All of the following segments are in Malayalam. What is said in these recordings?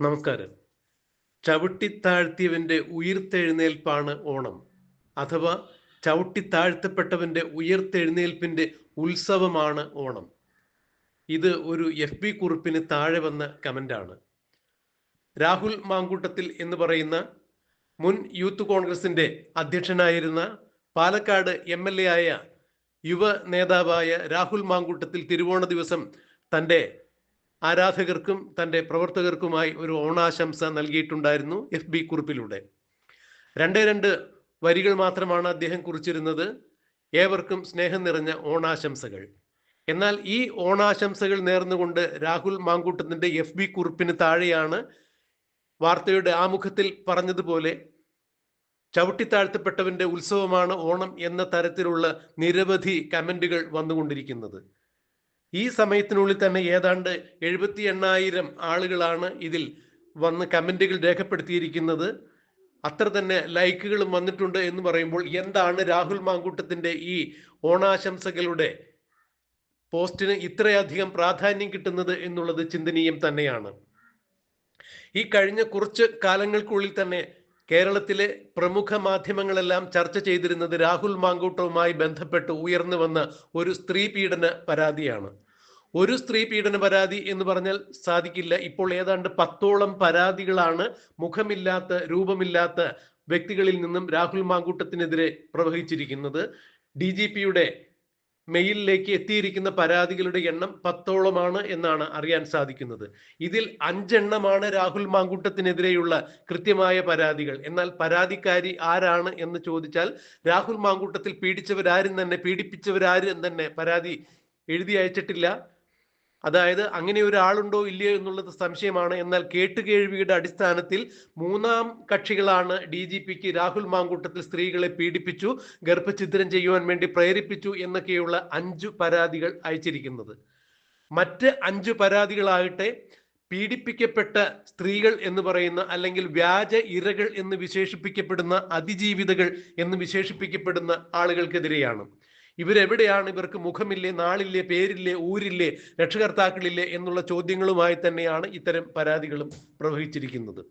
നമസ്കാരം. ചവിട്ടിത്താഴ്ത്തിയവന്റെ ഉയർത്തെഴുന്നേൽപ്പാണ് ഓണം. അഥവാ ചവിട്ടിത്താഴ്ത്തപ്പെട്ടവന്റെ ഉയർത്തെഴുന്നേൽപ്പിന്റെ ഉത്സവമാണ് ഓണം. ഇത് ഒരു എഫ് ബി കുറിപ്പിന് താഴെ വന്ന കമന്റാണ്. രാഹുൽ മാങ്കൂട്ടത്തിൽ എന്ന് പറയുന്ന മുൻ യൂത്ത് കോൺഗ്രസിന്റെ അധ്യക്ഷനായിരുന്ന പാലക്കാട് എം എൽ എ ആയ യുവ നേതാവായ രാഹുൽ മാങ്കൂട്ടത്തിൽ തിരുവോണ ദിവസം തന്റെ ആരാധകർക്കും തന്റെ പ്രവർത്തകർക്കുമായി ഒരു ഓണാശംസ നൽകിയിട്ടുണ്ടായിരുന്നു എഫ് ബി കുറിപ്പിലൂടെ. രണ്ട് രണ്ട് വരികൾ മാത്രമാണ് അദ്ദേഹം കുറിച്ചിരുന്നത്. ഏവർക്കും സ്നേഹം നിറഞ്ഞ ഓണാശംസകൾ. എന്നാൽ ഈ ഓണാശംസകൾ നേർന്നുകൊണ്ട് രാഹുൽ മാങ്കൂട്ടത്തിന്റെ എഫ് ബി കുറിപ്പിന് താഴെയാണ് വാർത്തയുടെ ആമുഖത്തിൽ പറഞ്ഞതുപോലെ ചവിട്ടിത്താഴ്ത്തപ്പെട്ടവന്റെ ഉത്സവമാണ് ഓണം എന്ന തരത്തിലുള്ള നിരവധി കമന്റുകൾ വന്നുകൊണ്ടിരിക്കുന്നത്. ഈ സമയത്തിനുള്ളിൽ തന്നെ ഏതാണ്ട് എഴുപത്തി എണ്ണായിരം ആളുകളാണ് ഇതിൽ വന്ന് കമന്റുകൾ രേഖപ്പെടുത്തിയിരിക്കുന്നത്. അത്ര തന്നെ ലൈക്കുകളും വന്നിട്ടുണ്ട് എന്ന് പറയുമ്പോൾ എന്താണ് രാഹുൽ മാങ്കൂട്ടത്തിന്റെ ഈ ഓണാശംസകളുടെ പോസ്റ്റിന് ഇത്രയധികം പ്രാധാന്യം കിട്ടുന്നത് എന്നുള്ളത് ചിന്തനീയം തന്നെയാണ്. ഈ കഴിഞ്ഞ കുറച്ച് കാലങ്ങൾക്കുള്ളിൽ തന്നെ കേരളത്തിലെ പ്രമുഖ മാധ്യമങ്ങളെല്ലാം ചർച്ച ചെയ്തിരുന്നത് രാഹുൽ മാങ്കൂട്ടവുമായി ബന്ധപ്പെട്ട് ഉയർന്നു വന്ന ഒരു സ്ത്രീ പീഡന പരാതിയാണ്. ഒരു സ്ത്രീ പീഡന പരാതി എന്ന് പറഞ്ഞാൽ സാധിക്കില്ല. ഇപ്പോൾ ഏതാണ്ട് പത്തോളം പരാതികളാണ് മുഖമില്ലാത്ത രൂപമില്ലാത്ത വ്യക്തികളിൽ നിന്നും രാഹുൽ മാങ്കൂട്ടത്തിനെതിരെ പ്രവഹിച്ചിരിക്കുന്നത്. ഡി ജി പിയുടെ മെയിലിലേക്ക് എത്തിയിരിക്കുന്ന പരാതികളുടെ എണ്ണം പത്തോളമാണ് എന്നാണ് അറിയാൻ സാധിക്കുന്നത്. ഇതിൽ അഞ്ചെണ്ണമാണ് രാഹുൽ മാങ്കൂട്ടത്തിനെതിരെയുള്ള കൃത്യമായ പരാതികൾ. എന്നാൽ പരാതിക്കാരി ആരാണ് എന്ന് ചോദിച്ചാൽ രാഹുൽ മാങ്കൂട്ടത്തിൽ പീഡിച്ചവരാരും തന്നെ പീഡിപ്പിച്ചവരാരും തന്നെ പരാതി എഴുതി അയച്ചിട്ടില്ല. അതായത് അങ്ങനെ ഒരാളുണ്ടോ ഇല്ലയോ എന്നുള്ളത് സംശയമാണ്. എന്നാൽ കേട്ടുകേഴ്വിയുടെ അടിസ്ഥാനത്തിൽ മൂന്നാം കക്ഷികളാണ് ഡി ജി പിക്ക് രാഹുൽ മാങ്കൂട്ടത്തിൽ സ്ത്രീകളെ പീഡിപ്പിച്ചു ഗർഭഛിദ്രം ചെയ്യുവാൻ വേണ്ടി പ്രേരിപ്പിച്ചു എന്നൊക്കെയുള്ള അഞ്ചു പരാതികൾ അയച്ചിരിക്കുന്നത്. മറ്റ് അഞ്ചു പരാതികളാകട്ടെ പീഡിപ്പിക്കപ്പെട്ട സ്ത്രീകൾ എന്ന് പറയുന്ന അല്ലെങ്കിൽ വ്യാജ ഇരകൾ എന്ന് വിശേഷിപ്പിക്കപ്പെടുന്ന അതിജീവിതകൾ എന്ന് വിശേഷിപ്പിക്കപ്പെടുന്ന ആളുകൾക്കെതിരെയാണ്. ഇവരെവിടെയാണ് ഇവർക്ക് മുഖമില്ലേ നാളില്ലേ പേരില്ലേ ഊരില്ലേ രക്ഷകർത്താക്കളില്ലേ എന്നുള്ള ചോദ്യങ്ങളുമായി തന്നെയാണ് ഇത്തരം പരാതികളും പ്രവഹിച്ചിരിക്കുന്നത്.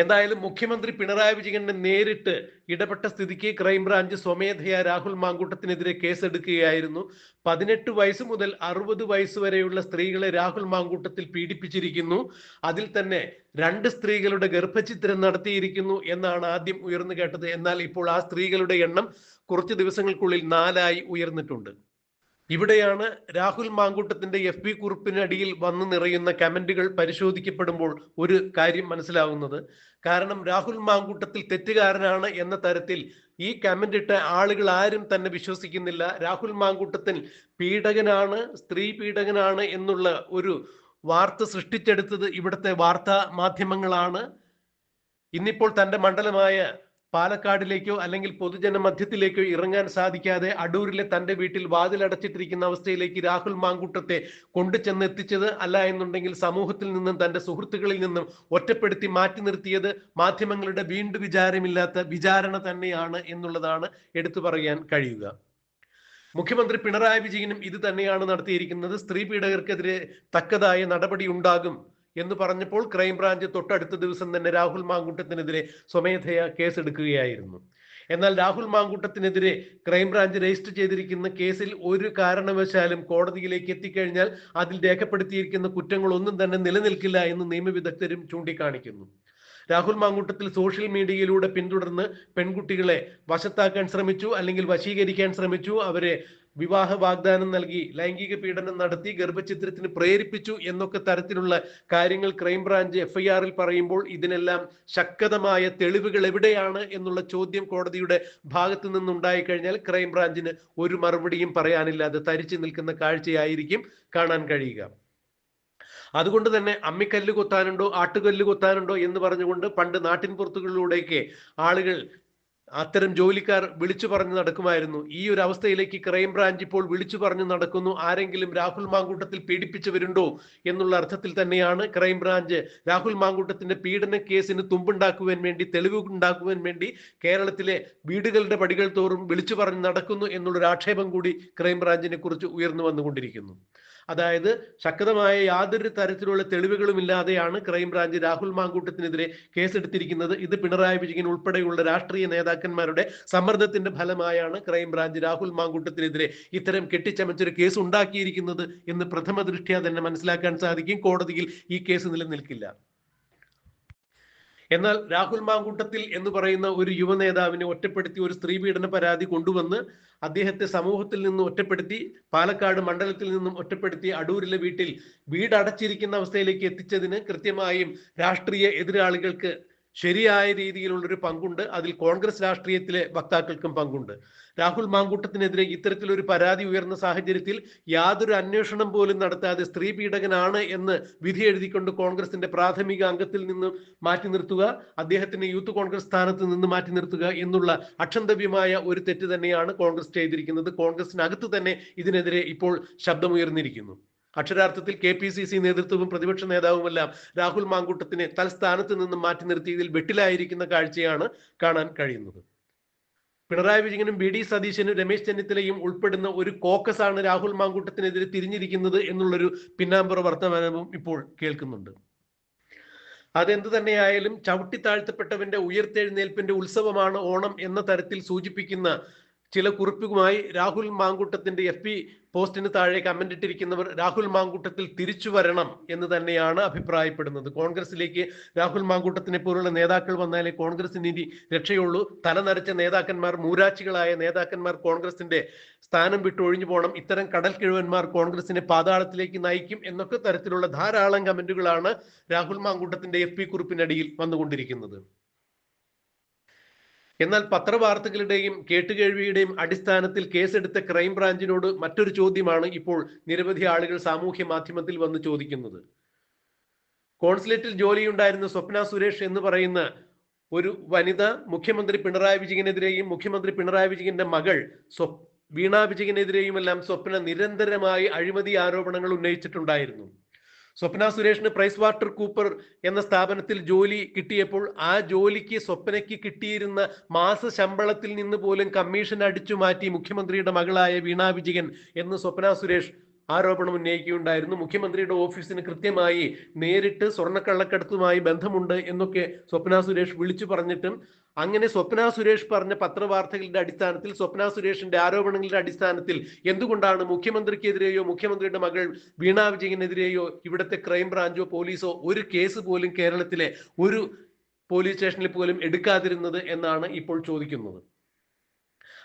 എന്തായാലും മുഖ്യമന്ത്രി പിണറായി വിജയനെ നേരിട്ട് ഇടപെട്ട സ്ഥിതിക്ക് ക്രൈംബ്രാഞ്ച് സ്വമേധയാ രാഹുൽ മാങ്കൂട്ടത്തിനെതിരെ കേസെടുക്കുകയായിരുന്നു. പതിനെട്ട് വയസ്സ് മുതൽ അറുപത് വയസ്സ് വരെയുള്ള സ്ത്രീകളെ രാഹുൽ മാങ്കൂട്ടത്തിൽ പീഡിപ്പിച്ചിരിക്കുന്നു. അതിൽ തന്നെ രണ്ട് സ്ത്രീകളുടെ ഗർഭചിത്രം നടത്തിയിരിക്കുന്നു എന്നാണ് ആദ്യം ഉയർന്നു കേട്ടത്. എന്നാൽ ഇപ്പോൾ ആ സ്ത്രീകളുടെ എണ്ണം കുറച്ച് ദിവസങ്ങൾക്കുള്ളിൽ നാലായി ഉയർന്നിട്ടുണ്ട്. ഇവിടെയാണ് രാഹുൽ മാങ്കൂട്ടത്തിന്റെ എഫ് ബി കുറിപ്പിനടിയിൽ വന്നു നിറയുന്ന കമന്റുകൾ പരിശോധിക്കപ്പെടുമ്പോൾ ഒരു കാര്യം മനസ്സിലാവുന്നത്. കാരണം രാഹുൽ മാങ്കൂട്ടത്തിൽ തെറ്റുകാരനാണ് എന്ന തരത്തിൽ ഈ കമന്റ് ഇട്ട ആളുകൾ ആരും തന്നെ വിശ്വസിക്കുന്നില്ല. രാഹുൽ മാങ്കൂട്ടത്തിൽ പീഡകനാണ് സ്ത്രീ പീഡകനാണ് എന്നുള്ള ഒരു വാർത്ത സൃഷ്ടിച്ചെടുത്തത് ഇവിടുത്തെ വാർത്താ മാധ്യമങ്ങളാണ്. ഇന്നിപ്പോൾ തന്റെ മണ്ഡലമായ പാലക്കാടിലേക്കോ അല്ലെങ്കിൽ പൊതുജന മധ്യത്തിലേക്കോ ഇറങ്ങാൻ സാധിക്കാതെ അടൂരിലെ തന്റെ വീട്ടിൽ വാതിലടച്ചിട്ടിരിക്കുന്ന അവസ്ഥയിലേക്ക് രാഹുൽ മാങ്കൂട്ടത്തെ കൊണ്ടു ചെന്ന് എത്തിച്ചത് അല്ല എന്നുണ്ടെങ്കിൽ സമൂഹത്തിൽ നിന്നും തന്റെ സുഹൃത്തുക്കളിൽ നിന്നും ഒറ്റപ്പെടുത്തി മാറ്റി നിർത്തിയത് മാധ്യമങ്ങളുടെ വീണ്ടു വിചാരമില്ലാത്ത വിചാരണ തന്നെയാണ് എന്നുള്ളതാണ് എടുത്തു പറയാൻ കഴിയുക. മുഖ്യമന്ത്രി പിണറായി വിജയനും ഇത് തന്നെയാണ് നടത്തിയിരിക്കുന്നത്. സ്ത്രീ പീഡകർക്കെതിരെ തക്കതായ നടപടി ഉണ്ടാകും എന്ന് പറഞ്ഞപ്പോൾ ക്രൈംബ്രാഞ്ച് തൊട്ടടുത്ത ദിവസം തന്നെ രാഹുൽ മാങ്കൂട്ടത്തിനെതിരെ സ്വമേധയാ കേസെടുക്കുകയായിരുന്നു. എന്നാൽ രാഹുൽ മാങ്കൂട്ടത്തിനെതിരെ ക്രൈംബ്രാഞ്ച് രജിസ്റ്റർ ചെയ്തിരിക്കുന്ന കേസിൽ ഒരു കാരണവശാലും കോടതിയിലേക്ക് എത്തിക്കഴിഞ്ഞാൽ അതിൽ രേഖപ്പെടുത്തിയിരിക്കുന്ന കുറ്റങ്ങളൊന്നും തന്നെ നിലനിൽക്കില്ല എന്ന് നിയമവിദഗ്ധരും ചൂണ്ടിക്കാണിക്കുന്നു. രാഹുൽ മാങ്കൂട്ടത്തിൽ സോഷ്യൽ മീഡിയയിലൂടെ പിന്തുടർന്ന് പെൺകുട്ടികളെ വശത്താക്കാൻ ശ്രമിച്ചു അല്ലെങ്കിൽ വശീകരിക്കാൻ ശ്രമിച്ചു. അവരെ വിവാഹ വാഗ്ദാനം നൽകി ലൈംഗിക പീഡനം നടത്തി ഗർഭചിത്രത്തിന് പ്രേരിപ്പിച്ചു എന്നൊക്കെ തരത്തിലുള്ള കാര്യങ്ങൾ ക്രൈംബ്രാഞ്ച് എഫ്ഐആറിൽ പറയുമ്പോൾ ഇതിനെല്ലാം ശക്തമായ തെളിവുകൾ എവിടെയാണ് എന്നുള്ള ചോദ്യം കോടതിയുടെ ഭാഗത്തു നിന്നുണ്ടായി കഴിഞ്ഞാൽ ക്രൈംബ്രാഞ്ചിന് ഒരു മറുപടിയും പറയാനില്ലാതെ തരിച്ചു നിൽക്കുന്ന കാഴ്ചയായിരിക്കും കാണാൻ കഴിയുക. അതുകൊണ്ട് തന്നെ അമ്മിക്കല്ല് കൊത്താനുണ്ടോ ആട്ടുകല്ല് കൊത്താനുണ്ടോ എന്ന് പറഞ്ഞുകൊണ്ട് പണ്ട് നാട്ടിൻ പുറത്തുകളിലൂടെയൊക്കെ ആളുകൾ അത്തരം ജോലിക്കാർ വിളിച്ചു പറഞ്ഞു നടക്കുമായിരുന്നു. ഈ ഒരു അവസ്ഥയിലേക്ക് ക്രൈംബ്രാഞ്ച് ഇപ്പോൾ വിളിച്ചു പറഞ്ഞു നടക്കുന്നു. ആരെങ്കിലും രാഹുൽ മാങ്കൂട്ടത്തിൽ പീഡിപ്പിച്ചവരുണ്ടോ എന്നുള്ള അർത്ഥത്തിൽ തന്നെയാണ് ക്രൈംബ്രാഞ്ച് രാഹുൽ മാങ്കൂട്ടത്തിന്റെ പീഡന കേസിന് തുമ്പുണ്ടാക്കുവാൻ വേണ്ടി തെളിവ് ഉണ്ടാക്കുവാൻ വേണ്ടി കേരളത്തിലെ വീടുകളുടെ പടികൾ തോറും വിളിച്ചു പറഞ്ഞു നടക്കുന്നു എന്നുള്ളൊരു ആക്ഷേപം കൂടി ക്രൈംബ്രാഞ്ചിനെ കുറിച്ച് ഉയർന്നു വന്നുകൊണ്ടിരിക്കുന്നു. അതായത് ശക്തമായ യാതൊരു തരത്തിലുള്ള തെളിവുകളും ഇല്ലാതെയാണ് ക്രൈംബ്രാഞ്ച് രാഹുൽ മാങ്കൂട്ടത്തിനെതിരെ കേസെടുത്തിരിക്കുന്നത്. ഇത് പിണറായി വിജയൻ ഉൾപ്പെടെയുള്ള രാഷ്ട്രീയ നേതാക്കന്മാരുടെ സമ്മർദ്ദത്തിന്റെ ഫലമായാണ് ക്രൈംബ്രാഞ്ച് രാഹുൽ മാങ്കൂട്ടത്തിനെതിരെ ഇത്തരം കെട്ടിച്ചമച്ചൊരു കേസ് ഉണ്ടാക്കിയിരിക്കുന്നത് എന്ന് പ്രഥമ ദൃഷ്ട്യാ തന്നെ മനസ്സിലാക്കാൻ സാധിക്കും. കോടതിയിൽ ഈ കേസ് നിലനിൽക്കില്ല. എന്നാൽ രാഹുൽ മാങ്കൂട്ടത്തിൽ എന്ന് പറയുന്ന ഒരു യുവ നേതാവിനെ ഒറ്റപ്പെടുത്തി ഒരു സ്ത്രീ പീഡന പരാതി കൊണ്ടുവന്ന് അദ്ദേഹത്തെ സമൂഹത്തിൽ നിന്ന് ഒറ്റപ്പെടുത്തി പാലക്കാട് മണ്ഡലത്തിൽ നിന്നും ഒറ്റപ്പെടുത്തി അടൂരിലെ വീട്ടിൽ വീടടച്ചിരിക്കുന്ന അവസ്ഥയിലേക്ക് എത്തിച്ചതിന് കൃത്യമായും രാഷ്ട്രീയ എതിരാളികൾക്ക് ശരിയായ രീതിയിലുള്ളൊരു പങ്കുണ്ട്. അതിൽ കോൺഗ്രസ് രാഷ്ട്രീയത്തിലെ വക്താക്കൾക്കും പങ്കുണ്ട്. രാഹുൽ മാങ്കൂട്ടത്തിനെതിരെ ഇത്തരത്തിലൊരു പരാതി ഉയർന്ന സാഹചര്യത്തിൽ യാതൊരു അന്വേഷണം പോലും നടത്താതെ സ്ത്രീ പീഡകനാണ് എന്ന് വിധി എഴുതിക്കൊണ്ട് കോൺഗ്രസിന്റെ പ്രാഥമിക അംഗത്തിൽ നിന്ന് മാറ്റി നിർത്തുക അദ്ദേഹത്തിന്റെ യൂത്ത് കോൺഗ്രസ് സ്ഥാനത്ത് നിന്ന് മാറ്റി നിർത്തുക എന്നുള്ള അക്ഷന്തവ്യമായ ഒരു തെറ്റ് തന്നെയാണ് കോൺഗ്രസ് ചെയ്തിരിക്കുന്നത്. കോൺഗ്രസിനകത്ത് തന്നെ ഇതിനെതിരെ ഇപ്പോൾ ശബ്ദമുയർന്നിരിക്കുന്നു. അക്ഷരാർത്ഥത്തിൽ കെ പി സി സി നേതൃത്വവും പ്രതിപക്ഷ നേതാവുമെല്ലാം രാഹുൽ മാങ്കൂട്ടത്തിനെ തൽസ്ഥാനത്ത് നിന്നും മാറ്റി നിർത്തിയതിൽ വെട്ടിലായിരിക്കുന്ന കാഴ്ചയാണ് കാണാൻ കഴിയുന്നത്. പിണറായി വിജയനും ബി ഡി സതീശനും രമേശ് ചെന്നിത്തലയും ഉൾപ്പെടുന്ന ഒരു കോക്കസ് ആണ് രാഹുൽ മാങ്കൂട്ടത്തിനെതിരെ തിരിഞ്ഞിരിക്കുന്നത് എന്നുള്ളൊരു പിന്നാമ്പുറ വർത്തമാനവും ഇപ്പോൾ കേൾക്കുന്നുണ്ട്. അതെന്തു തന്നെയായാലും ചവിട്ടി താഴ്ത്തപ്പെട്ടവന്റെ ഉയർത്തെഴുന്നേൽപ്പിന്റെ ഉത്സവമാണ് ഓണം എന്ന തരത്തിൽ സൂചിപ്പിക്കുന്ന ചില കുറിപ്പുമായി രാഹുൽ മാങ്കൂട്ടത്തിന്റെ എഫ് പി പോസ്റ്റിന് താഴെ കമന്റ് ഇട്ടിരിക്കുന്നവർ രാഹുൽ മാങ്കൂട്ടത്തിൽ തിരിച്ചു വരണം എന്ന് തന്നെയാണ് അഭിപ്രായപ്പെടുന്നത്. കോൺഗ്രസിലേക്ക് രാഹുൽ മാങ്കൂട്ടത്തിനെ പോലുള്ള നേതാക്കൾ വന്നാലേ കോൺഗ്രസിന് ഇനി രക്ഷയുള്ളൂ. തലനരച്ച നേതാക്കന്മാർ മൂരാച്ചികളായ നേതാക്കന്മാർ കോൺഗ്രസിന്റെ സ്ഥാനം വിട്ട് ഒഴിഞ്ഞു പോകണം. ഇത്തരം കടൽ കിഴുവന്മാർ കോൺഗ്രസിനെ പാതാളത്തിലേക്ക് നയിക്കും എന്നൊക്കെ തരത്തിലുള്ള ധാരാളം കമന്റുകളാണ് രാഹുൽ മാങ്കൂട്ടത്തിന്റെ എഫ് പി കുറിപ്പിനടിയിൽ വന്നുകൊണ്ടിരിക്കുന്നത്. എന്നാൽ പത്രവാർത്തകളുടെയും കേട്ടുകേഴ്വിയുടെയും അടിസ്ഥാനത്തിൽ കേസെടുത്ത ക്രൈംബ്രാഞ്ചിനോട് മറ്റൊരു ചോദ്യമാണ് ഇപ്പോൾ നിരവധി ആളുകൾ സാമൂഹ്യ മാധ്യമത്തിൽ വന്ന് ചോദിക്കുന്നത്. കോൺസുലേറ്റിൽ ജോലിയുണ്ടായിരുന്ന സ്വപ്ന സുരേഷ് എന്ന് പറയുന്ന ഒരു വനിത മുഖ്യമന്ത്രി പിണറായി വിജയനെതിരെയും മുഖ്യമന്ത്രി പിണറായി വിജയന്റെ മകൾ വീണ വിജയനെതിരെയുമെല്ലാം സ്വപ്ന നിരന്തരമായി അഴിമതി ആരോപണങ്ങൾ ഉന്നയിച്ചിട്ടുണ്ടായിരുന്നു. സ്വപ്ന സുരേഷിന് പ്രൈസ് വാട്ടർ കൂപ്പർ എന്ന സ്ഥാപനത്തിൽ ജോലി കിട്ടിയപ്പോൾ ആ ജോലിക്ക് സ്വപ്നയ്ക്ക് കിട്ടിയിരുന്ന മാസ ശമ്പളത്തിൽ നിന്ന് പോലും കമ്മീഷൻ അടിച്ചു മാറ്റി മുഖ്യമന്ത്രിയുടെ മകളായ വീണ വിജയൻ എന്ന് സ്വപ്ന സുരേഷ് ആരോപണം ഉന്നയിക്കുകയുണ്ടായിരുന്നു. മുഖ്യമന്ത്രിയുടെ ഓഫീസിന് കൃത്യമായി നേരിട്ട് സ്വർണക്കള്ളക്കടത്തുമായി ബന്ധമുണ്ട് എന്നൊക്കെ സ്വപ്ന സുരേഷ് വിളിച്ചു പറഞ്ഞിട്ടും അങ്ങനെ സ്വപ്ന സുരേഷ് പറഞ്ഞ പത്രവാർത്തകളുടെ അടിസ്ഥാനത്തിൽ സ്വപ്ന സുരേഷിന്റെ ആരോപണങ്ങളുടെ അടിസ്ഥാനത്തിൽ എന്തുകൊണ്ടാണ് മുഖ്യമന്ത്രിക്കെതിരെയോ മുഖ്യമന്ത്രിയുടെ മകൾ വീണ വിജയനെതിരെയോ ഇവിടുത്തെ ക്രൈംബ്രാഞ്ചോ പോലീസോ ഒരു കേസ് പോലും കേരളത്തിലെ ഒരു പോലീസ് സ്റ്റേഷനിൽ പോലും എടുക്കാതിരുന്നത് എന്നാണ് ഇപ്പോൾ ചോദിക്കുന്നത്.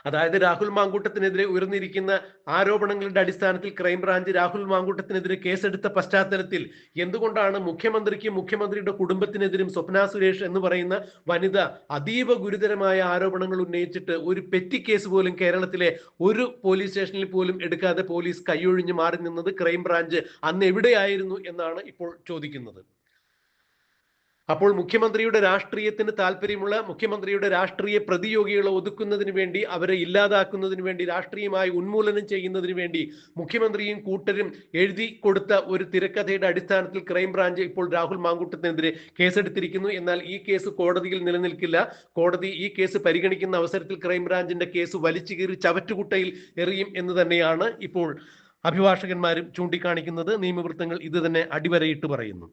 അതായത് രാഹുൽ മാങ്കൂട്ടത്തിനെതിരെ ഉയർന്നിരിക്കുന്ന ആരോപണങ്ങളുടെ അടിസ്ഥാനത്തിൽ ക്രൈംബ്രാഞ്ച് രാഹുൽ മാങ്കൂട്ടത്തിനെതിരെ കേസെടുത്ത പശ്ചാത്തലത്തിൽ എന്തുകൊണ്ടാണ് മുഖ്യമന്ത്രിക്കും മുഖ്യമന്ത്രിയുടെ കുടുംബത്തിനെതിരും സ്വപ്ന സുരേഷ് എന്ന് പറയുന്ന വനിത അതീവ ഗുരുതരമായ ആരോപണങ്ങൾ ഉന്നയിച്ചിട്ട് ഒരു പെറ്റി കേസ് പോലും കേരളത്തിലെ ഒരു പോലീസ് സ്റ്റേഷനിൽ പോലും എടുക്കാതെ പോലീസ് കൈയൊഴിഞ്ഞ് മാറി നിന്നത് ക്രൈംബ്രാഞ്ച് അന്ന് എവിടെയായിരുന്നു എന്നാണ് ഇപ്പോൾ ചോദിക്കുന്നത്. അപ്പോൾ മുഖ്യമന്ത്രിയുടെ രാഷ്ട്രീയത്തിന് താല്പര്യമുള്ള മുഖ്യമന്ത്രിയുടെ രാഷ്ട്രീയ പ്രതിയോഗികളെ ഒതുക്കുന്നതിന് വേണ്ടി അവരെ ഇല്ലാതാക്കുന്നതിന് വേണ്ടി രാഷ്ട്രീയമായി ഉന്മൂലനം ചെയ്യുന്നതിന് വേണ്ടി മുഖ്യമന്ത്രിയും കൂട്ടരും എഴുതി കൊടുത്ത ഒരു തിരക്കഥയുടെ അടിസ്ഥാനത്തിൽ ക്രൈംബ്രാഞ്ച് ഇപ്പോൾ രാഹുൽ മാങ്കൂട്ടത്തിനെതിരെ കേസെടുത്തിരിക്കുന്നു. എന്നാൽ ഈ കേസ് കോടതിയിൽ നിലനിൽക്കില്ല. കോടതി ഈ കേസ് പരിഗണിക്കുന്ന അവസരത്തിൽ ക്രൈംബ്രാഞ്ചിന്റെ കേസ് വലിച്ചു കീറി ചവറ്റുകുട്ടയിൽ എറിയും എന്ന് തന്നെയാണ് ഇപ്പോൾ അഭിഭാഷകന്മാരും ചൂണ്ടിക്കാണിക്കുന്നത്. നിയമവൃത്തങ്ങൾ ഇത് തന്നെ അടിവരയിട്ട് പറയുന്നു.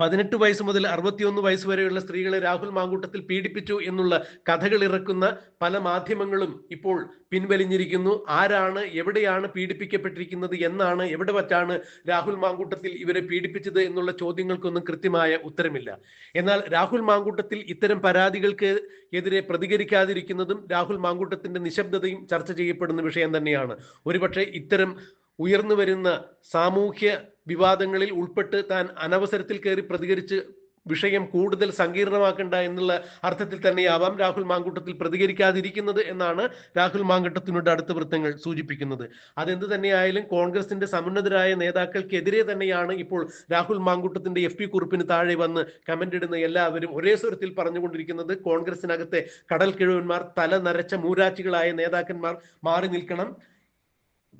പതിനെട്ട് വയസ്സ് മുതൽ അറുപത്തിയൊന്ന് വയസ്സ് വരെയുള്ള സ്ത്രീകളെ രാഹുൽ മാങ്കൂട്ടത്തിൽ പീഡിപ്പിച്ചു എന്നുള്ള കഥകൾ ഇറക്കുന്ന പല മാധ്യമങ്ങളും ഇപ്പോൾ പിൻവലിഞ്ഞിരിക്കുന്നു. ആരാണ് എവിടെയാണ് പീഡിപ്പിക്കപ്പെട്ടിരിക്കുന്നത് എന്നാണ് എവിടെ വച്ചാണ് രാഹുൽ മാങ്കൂട്ടത്തിൽ ഇവരെ പീഡിപ്പിച്ചത് എന്നുള്ള ചോദ്യങ്ങൾക്കൊന്നും കൃത്യമായ ഉത്തരമില്ല. എന്നാൽ രാഹുൽ മാങ്കൂട്ടത്തിൽ ഇത്തരം പരാതികൾക്ക് എതിരെ പ്രതികരിക്കാതിരിക്കുന്നതും രാഹുൽ മാങ്കൂട്ടത്തിന്റെ നിശബ്ദതയും ചർച്ച ചെയ്യപ്പെടുന്ന വിഷയം തന്നെയാണ്. ഒരുപക്ഷെ ഇത്തരം ഉയർന്നു വരുന്ന സാമൂഹ്യ വിവാദങ്ങളിൽ ഉൾപ്പെട്ട് താൻ അനവസരത്തിൽ കയറി പ്രതികരിച്ച് വിഷയം കൂടുതൽ സങ്കീർണമാക്കണ്ട എന്നുള്ള അർത്ഥത്തിൽ തന്നെയാവാം രാഹുൽ മാങ്കൂട്ടത്തിൽ പ്രതികരിക്കാതിരിക്കുന്നത് എന്നാണ് രാഹുൽ മാങ്കൂട്ടത്തിനോട് അടുത്ത വൃത്തങ്ങൾ സൂചിപ്പിക്കുന്നത്. അതെന്ത് തന്നെയായാലും കോൺഗ്രസിന്റെ സമുന്നതരായ നേതാക്കൾക്കെതിരെ തന്നെയാണ് ഇപ്പോൾ രാഹുൽ മാങ്കൂട്ടത്തിന്റെ എഫ് പി കുറിപ്പിന് താഴെ വന്ന് കമന്റ് ഇടുന്ന എല്ലാവരും ഒരേ സ്വരത്തിൽ പറഞ്ഞുകൊണ്ടിരിക്കുന്നത് കോൺഗ്രസിനകത്തെ കടൽ കിഴവന്മാർ തല നരച്ച മൂരാച്ചികളായ നേതാക്കന്മാർ മാറി നിൽക്കണം.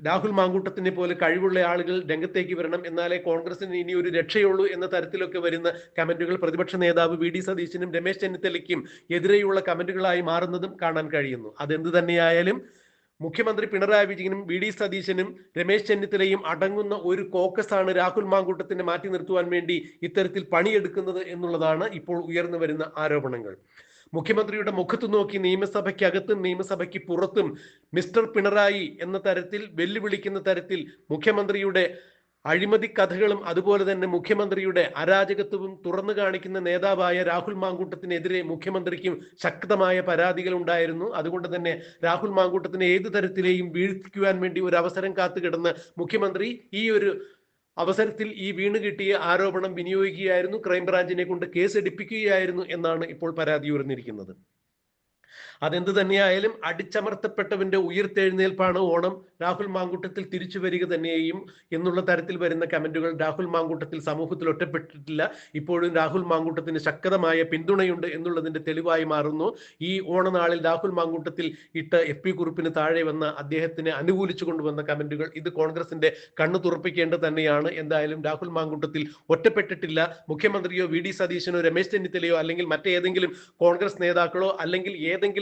രാഹുൽ മാങ്കൂട്ടത്തിനെ പോലെ കഴിവുള്ള ആളുകൾ രംഗത്തേക്ക് വരണം എന്നാലേ കോൺഗ്രസിന് ഇനി ഒരു രക്ഷയുള്ളൂ എന്ന തരത്തിലൊക്കെ വരുന്ന കമന്റുകൾ പ്രതിപക്ഷ നേതാവ് വി ഡി സതീശനും രമേശ് ചെന്നിത്തലയ്ക്കും എതിരെയുള്ള കമന്റുകളായി മാറുന്നതും കാണാൻ കഴിയുന്നു. അതെന്ത് തന്നെയായാലും മുഖ്യമന്ത്രി പിണറായി വിജയനും വി ഡി സതീശനും രമേശ് ചെന്നിത്തലയും അടങ്ങുന്ന ഒരു കോക്കസാണ് രാഹുൽ മാങ്കൂട്ടത്തിനെ മാറ്റി നിർത്തുവാൻ വേണ്ടി ഇത്തരത്തിൽ പണിയെടുക്കുന്നത് എന്നുള്ളതാണ് ഇപ്പോൾ ഉയർന്നു വരുന്ന ആരോപണങ്ങൾ. മുഖ്യമന്ത്രിയുടെ മുഖത്ത് നോക്കി നിയമസഭയ്ക്കകത്തും നിയമസഭയ്ക്ക് പുറത്തും മിസ്റ്റർ പിണറായി എന്ന തരത്തിൽ വെല്ലുവിളിക്കുന്ന തരത്തിൽ മുഖ്യമന്ത്രിയുടെ അഴിമതി കഥകളും അതുപോലെ തന്നെ മുഖ്യമന്ത്രിയുടെ അരാജകത്വവും തുറന്നു കാണിക്കുന്ന നേതാവായ രാഹുൽ മാങ്കൂട്ടത്തിനെതിരെ മുഖ്യമന്ത്രിക്കും ശക്തമായ പരാതികൾ ഉണ്ടായിരുന്നു അതുകൊണ്ട് തന്നെ രാഹുൽ മാങ്കൂട്ടത്തിനെ ഏത് തരത്തിലെയും വീഴ്ത്തിക്കുവാൻ വേണ്ടി ഒരു അവസരം കാത്തുകിടന്ന് മുഖ്യമന്ത്രി ഈ ഒരു അവസരത്തിൽ ഈ വീണ് കിട്ടിയ ആരോപണം വിനിയോഗിക്കുകയായിരുന്നു ക്രൈംബ്രാഞ്ചിനെ കൊണ്ട് കേസ് എടുപ്പിക്കുകയായിരുന്നു എന്നാണ് ഇപ്പോൾ പരാതി ഉയർന്നിരിക്കുന്നത്. അതെന്ത് തന്നെയായാലും അടിച്ചമർത്തപ്പെട്ടവന്റെ ഉയർത്തെഴുന്നേൽപ്പാണ് ഓണം. രാഹുൽ മാങ്കൂട്ടത്തിൽ തിരിച്ചു വരിക തന്നെയും എന്നുള്ള തരത്തിൽ വരുന്ന കമന്റുകൾ രാഹുൽ മാങ്കൂട്ടത്തിൽ സമൂഹത്തിൽ ഒറ്റപ്പെട്ടിട്ടില്ല. ഇപ്പോഴും രാഹുൽ മാങ്കൂട്ടത്തിന് ശക്തമായ പിന്തുണയുണ്ട് എന്നുള്ളതിന്റെ തെളിവായി മാറുന്നു. ഈ ഓണനാളിൽ രാഹുൽ മാങ്കൂട്ടത്തിൽ ഇട്ട എഫ് പി കുറിപ്പിന് താഴെ വന്ന അദ്ദേഹത്തിനെ അനുകൂലിച്ചു കൊണ്ടുവന്ന കമന്റുകൾ ഇത് കോൺഗ്രസിന്റെ കണ്ണു തുറപ്പിക്കേണ്ടത് തന്നെയാണ്. എന്തായാലും രാഹുൽ മാങ്കൂട്ടത്തിൽ ഒറ്റപ്പെട്ടിട്ടില്ല. മുഖ്യമന്ത്രിയോ വി ഡി സതീശനോ രമേശ് ചെന്നിത്തലയോ അല്ലെങ്കിൽ മറ്റേതെങ്കിലും കോൺഗ്രസ് നേതാക്കളോ അല്ലെങ്കിൽ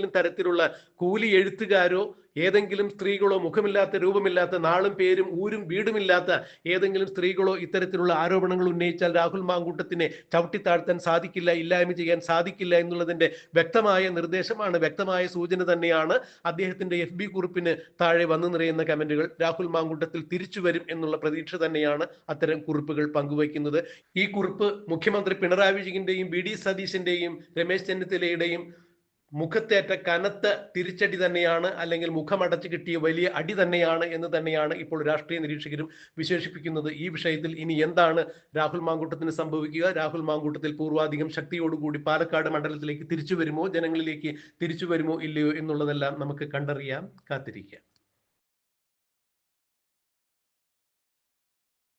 ഏതെങ്കിലും തരത്തിലുള്ള കൂലി എഴുത്തുകാരോ ഏതെങ്കിലും സ്ത്രീകളോ മുഖമില്ലാത്ത രൂപമില്ലാത്ത നാളും പേരും ഊരും വീടുമില്ലാത്ത ഏതെങ്കിലും സ്ത്രീകളോ ഇത്തരത്തിലുള്ള ആരോപണങ്ങൾ ഉന്നയിച്ചാൽ രാഹുൽ മാങ്കൂട്ടത്തിനെ ചവിട്ടിത്താഴ്ത്താൻ സാധിക്കില്ല ഇല്ലായ്മ ചെയ്യാൻ സാധിക്കില്ല എന്നുള്ളതിന്റെ വ്യക്തമായ നിർദ്ദേശമാണ് വ്യക്തമായ സൂചന തന്നെയാണ് അദ്ദേഹത്തിന്റെ എഫ് ബി കുറിപ്പിന് താഴെ വന്നു നിറയുന്ന കമന്റുകൾ. രാഹുൽ മാങ്കൂട്ടത്തിൽ തിരിച്ചു വരും എന്നുള്ള പ്രതീക്ഷ തന്നെയാണ് അത്തരം കുറിപ്പുകൾ പങ്കുവയ്ക്കുന്നത്. ഈ കുറിപ്പ് മുഖ്യമന്ത്രി പിണറായി വിജയന്റെയും ബി ഡി സതീശിന്റെയും രമേശ് ചെന്നിത്തലയുടെയും മുഖത്തേറ്റ കനത്ത തിരിച്ചടി തന്നെയാണ് അല്ലെങ്കിൽ മുഖമടച്ച് കിട്ടിയ വലിയ അടി തന്നെയാണ് എന്ന് തന്നെയാണ് ഇപ്പോൾ രാഷ്ട്രീയ നിരീക്ഷകരും വിശേഷിപ്പിക്കുന്നത്. ഈ വിഷയത്തിൽ ഇനി എന്താണ് രാഹുൽ മാങ്കൂട്ടത്തിന് സംഭവിക്കുക? രാഹുൽ മാങ്കൂട്ടത്തിൽ പൂർവാധികം ശക്തിയോടുകൂടി പാലക്കാട് മണ്ഡലത്തിലേക്ക് തിരിച്ചു വരുമോ? ജനങ്ങളിലേക്ക് തിരിച്ചു വരുമോ ഇല്ലയോ എന്നുള്ളതെല്ലാം നമുക്ക് കണ്ടറിയാം കാത്തിരിക്കാം